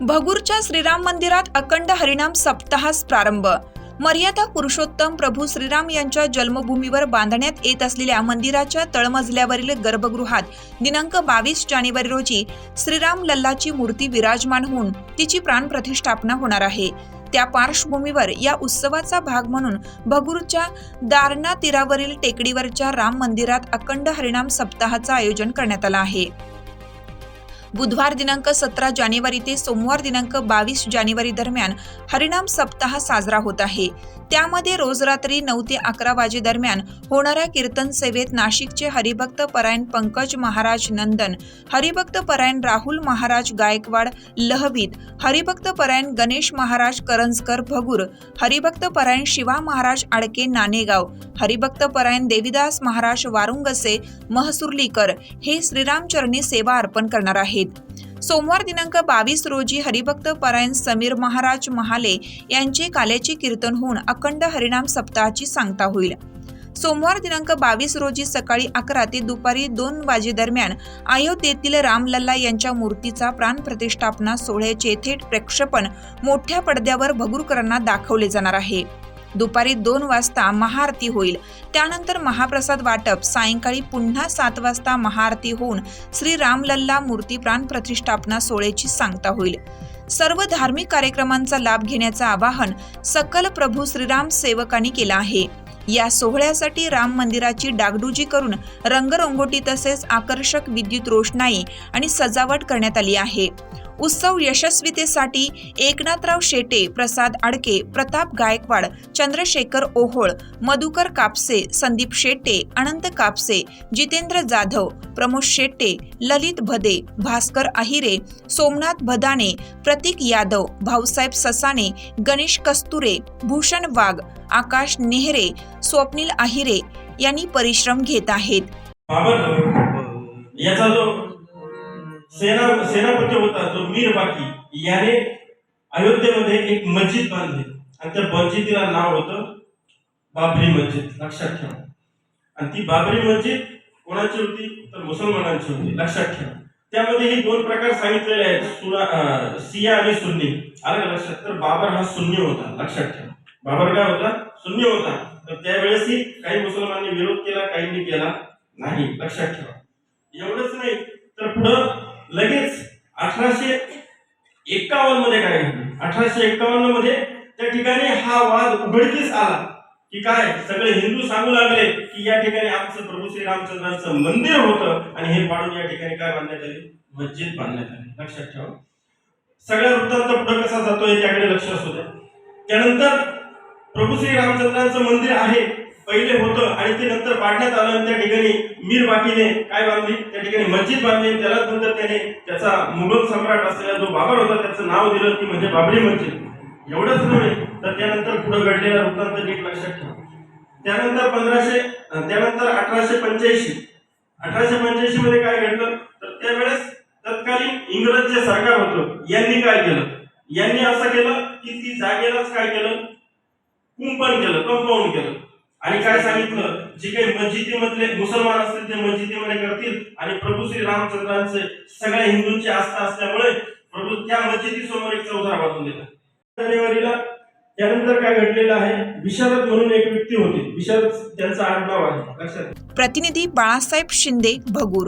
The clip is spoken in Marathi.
भगूरच्या श्रीराम मंदिरात अखंड हरिनाम सप्ताहास प्रारंभ. मर्यादा पुरुषोत्तम प्रभू श्रीराम यांच्या जन्मभूमीवर बांधण्यात येत असलेल्या मंदिराच्या तळमजल्यावरील गर्भगृहात दिनांक बावीस जानेवारी रोजी श्रीराम लल्लाची मूर्ती विराजमान होऊन तिची प्राणप्रतिष्ठापना होणार आहे. त्या पार्श्वभूमीवर या उत्सवाचा भाग म्हणून भगूरच्या दारणा तीरावरील टेकडीवरच्या राम मंदिरात अखंड हरिणाम सप्ताहाचं आयोजन करण्यात आलं आहे. बुधवार दिनांक सतरा जानेवारी ते सोमवार दिनांक बावीस जानेवारी दरम्यान हरिनाम सप्ताह साजरा होत आहे. त्यामध्ये रोज रात्री नऊ ते अकरा वाजेदरम्यान होणाऱ्या कीर्तन सेवेत नाशिकचे हरिभक्त परायण पंकज महाराज नंदन हरिभक्त परायण राहुल महाराज गायकवाड लहवीत हरिभक्त परायण गणेश महाराज करंजकर भगूर हरिभक्त परायण शिवा महाराज आडके नाणेगाव हरिभक्त परायण देविदास महाराज वारुंगसे महसुर्लीकर हे श्रीरामचरणी सेवा अर्पण करणार आहेत. सोमवार दिनांक बावीस रोजी हरिभक्त परायण समीर महाराज महाले यांचे काल्याचे कीर्तन होऊन अखंड हरिनाम सप्ताहाची सांगता होईल. सोमवार दिनांक बावीस रोजी सकाळी अकरा ते दुपारी दोन वाजेदरम्यान अयोध्येतील रामलल्ला यांच्या मूर्तीचा प्राणप्रतिष्ठापना सोहळ्याचे थेट प्रक्षेपण मोठ्या पडद्यावर भगूरकरांना दाखवले जाणार आहे. दुपारी दोन वाजता महाआरती होईल. त्यानंतर महाप्रसाद वाटप सायंकाळी पुन्हा सात वाजता महाआरती होऊन श्री रामलल्ला मूर्ती प्राण प्रतिष्ठापना सोहळ्याची सांगता होईल. सर्व धार्मिक कार्यक्रमांचा लाभ घेण्याचं आवाहन सकल प्रभू श्रीराम सेवकांनी केलं आहे. या सोहळ्यासाठी राम मंदिराची डागडुजी करून रंगरंगोटी तसेच आकर्षक विद्युत रोषणाई आणि सजावट करण्यात आली आहे. उत्सव यशस्वीतेसाठी एकनाथराव शेटे प्रसाद आडके प्रताप गायकवाड चंद्रशेखर ओहोळ मधुकर कापसे संदीप शेट्टे अनंत कापसे जितेंद्र जाधव प्रमोद शेट्टे ललित भदे भास्कर अहिरे सोमनाथ भदाणे प्रतीक यादव भाऊसाहेब ससाणे गणेश कस्तुरे भूषण वाघ आकाश नेहरे स्वप्नील अहिरे यांनी परिश्रम घेत आहेत. याचा जो सेना सेनापती होता जो मीर बाकी याने अयोध्येमध्ये एक मस्जिद बांधली. आणि त्या मस्जिदीला नाव होतं बाबरी मस्जिद. लक्षात ठेवा. आणि ती बाबरी मस्जिद कोणाची होती? तर मुसलमानांची होती. लक्षात ठेवा. त्यामध्ये हे दोन प्रकार सांगितलेले आहेत. सुना सिया आणि सुन्नी. आलं लक्षात? तर बाबर हा सुन्नी होता. लक्षात ठेवा. बाबर काय होता? सुन्नी होता. तर त्यावेळेसही काही मुसलमानांनी विरोध केला काहींनी केला नाही. लक्षात ठेवा. एवढंच नाही. तर पुढं लगेच अठराशे एक्कावन्नमध्ये काय घडलं अठराशे एक्कावन्नमध्ये त्या ठिकाणी हा वाद उघडकीस आला. की काय? सगळे हिंदू सांगू लागले की या ठिकाणी आमचं प्रभू श्री रामचंद्रांचं मंदिर होतं आणि हे पाडून या ठिकाणी काय बांधण्यात आली? मस्जिद बांधण्यात आली. लक्षात ठेवा. सगळ्या वृत्तांत पुढे कसा जातोय त्याकडे लक्ष असू द्या. त्यानंतर प्रभू श्री रामचंद्रांचं मंदिर आहे. पहिले होतं आणि ते नंतर पाडण्यात आलं त्या ठिकाणी मीर बाकीने काय बांधली? त्या ठिकाणी मस्जिद बांधली त्यालाच त्याला नंतर त्याने त्याचा मुघल सम्राट असलेला जो बाबर होता त्याचं नाव दिलं ती म्हणजे बाबरी मस्जिद. एवढंच नव्हे तर त्यानंतर पुढे घडलेला वृत्तांत नीट लक्षात ठेवा. त्यानंतर पंधराशे त्यानंतर अठराशे पंच्याऐंशी. अठराशे पंच्याऐंशी मध्ये काय घडलं? तर त्यावेळेस तत्कालीन इंग्रज जे सरकार होतं. यांनी काय केलं? यांनी असं केलं की ती जागेलाच काय केलं? कुंपण केलं कंपाऊंड केलं. आणि काय सांगितलं? जे काही मस्जिदीमधले मुसलमान असतील ते मस्जिदीमध्ये करतील. आणि प्रभू श्री रामचंद्रांचे सगळ्या हिंदूंची आस्था असल्यामुळे प्रभू त्या मस्जिदी समोर एक चौदा बांधून दिला जानेवारीला त्यानंतर काय घडलेलं आहे? विशारद म्हणून एक व्यक्ती होती. विशारद त्यांचं आडनाव आहे. लक्षात प्रतिनिधी बाळासाहेब शिंदे भगूर.